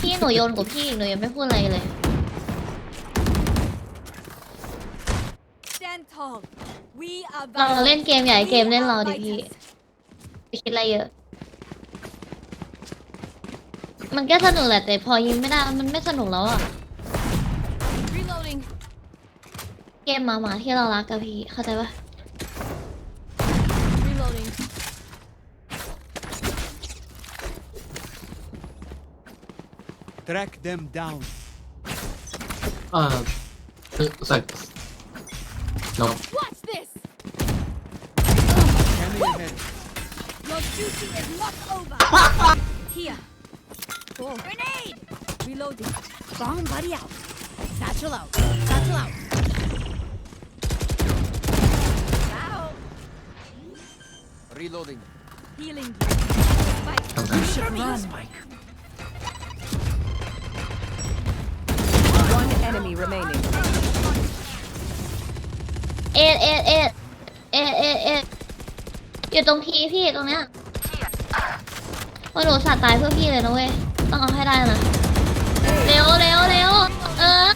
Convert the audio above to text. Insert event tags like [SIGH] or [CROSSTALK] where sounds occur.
พี่หนูโยนกับพี่หนูยังไม่พูดอะไรเลย Stand tall. We are เราเล่นเกมใหญ่ We เกมเล่นเรา are ดิพี่ fighters. ไปคิดอะไรเยอะ มันก็สนุกแหละแต่พอยิงไม่ได้มันไม่สนุกแล้วอะ Reloading. เกมหมาหมาๆที่เรารักกับพี่เข้าใจปะ Reloading. Track them down. Uh, uh side. No. Watch this. Your duty is not over. [LAUGHS] Here. Oh. Grenade. Reloading. Bomb buddy out. Satchel out. Satchel out. Wow. Reloading. Healing. You. Spike. You should run. Spike. อดเอดเอดเอดเอดเอดอยู่ตรงพีพี่ตรงเนี้ยว่าหนูสัตว์ตายเพื่อพี่เลยนะเว้ย ต้องเอาให้ได้นะ เร็วเร็วเร็วเออ